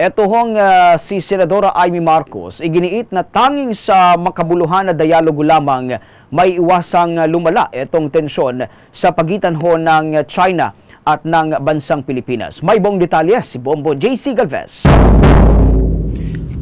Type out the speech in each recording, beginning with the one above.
Ito hong ah, si Senadora Amy Marcos, iginiit na tanging sa makabuluhan na dialogo lamang may iwasang lumala itong tensyon sa pagitan ho ng China at ng bansang Pilipinas. May buong detalye si Bombo JC Galvez.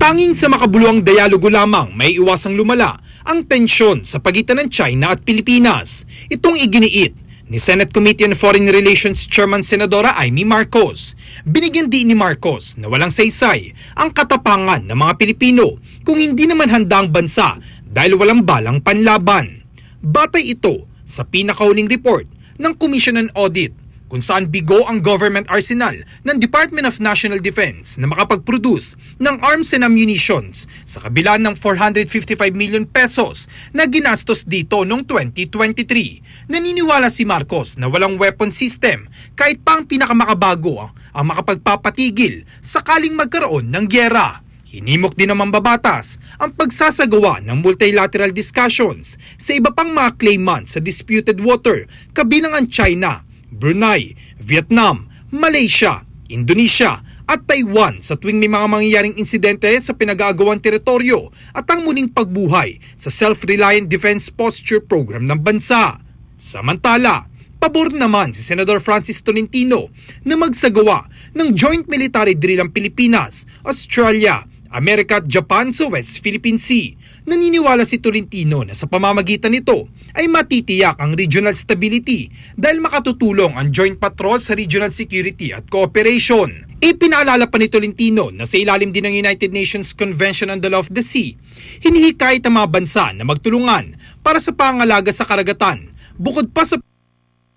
Tanging sa makabuluhang dialogo lamang may iwasang lumala ang tensyon sa pagitan ng China at Pilipinas. Itong iginiit ni Senate Committee on Foreign Relations Chairman Senadora Amy Marcos. Binigyan din ni Marcos na walang saysay ang katapangan ng mga Pilipino kung hindi naman handa ang bansa dahil walang balang panlaban. Batay ito sa pinakauling report ng Commission on Audit kung saan bigo ang government arsenal ng Department of National Defense na makapag-produce ng arms and ammunitions sa kabila ng 455 million pesos na ginastos dito noong 2023. Naniniwala si Marcos na walang weapon system kahit pa ang pinakamakabago ang makapagpapatigil sakaling magkaroon ng gyera. Hinimok din naman babatas ang pagsasagawa ng multilateral discussions sa iba pang mga claimants sa disputed water kabilang ang China, Brunei, Vietnam, Malaysia, Indonesia at Taiwan sa tuwing may mga mangyayaring insidente sa pinag-aagawang teritoryo at ang muling pagbuhay sa Self-Reliant Defense Posture Program ng bansa. Samantala, pabor naman si Senador Francis Tolentino na magsagawa ng joint military drill ang Pilipinas, Australia, Amerika at Japan sa West Philippine Sea. Naniniwala si Tolentino na sa pamamagitan nito ay matitiyak ang regional stability dahil makatutulong ang joint patrol sa regional security at cooperation. Ipinaalala pa ni Tolentino na sa ilalim din ng United Nations Convention on the Law of the Sea, hinihikayat ang mga bansa na magtulungan para sa pangalaga sa karagatan bukod pa sa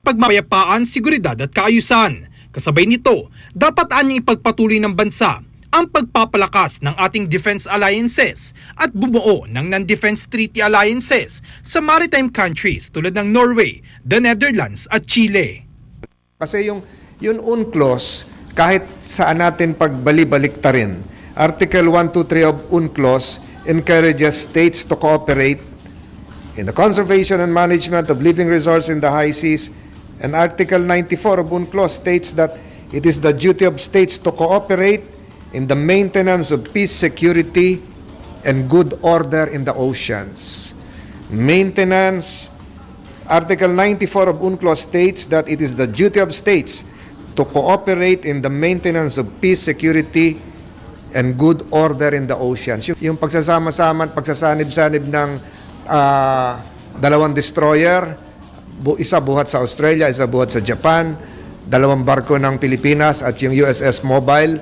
pagmapayapaan, seguridad at kaayusan. Kasabay nito, dapat anyang ipagpatuloy ng bansa ang pagpapalakas ng ating defense alliances at bumuo ng non-defense treaty alliances sa maritime countries tulad ng Norway, the Netherlands at Chile. Kasi yung, yung UNCLOS, kahit saan natin pagbali-balikta rin, Article 123 of UNCLOS encourages states to cooperate in the conservation and management of living resources in the high seas, and Article 94 of UNCLOS states that it is the duty of states to cooperate in the maintenance of peace, security, and good order in the oceans. Maintenance, Article 94 of UNCLOS states that it is the duty of states to cooperate in the maintenance of peace, security, and good order in the oceans. Yung, pagsasama-sama at pagsasanib-sanib ng ah, dalawang destroyer, bu- isa buhat sa Australia, isa buhat sa Japan, dalawang barko ng Pilipinas at yung USS Mobile,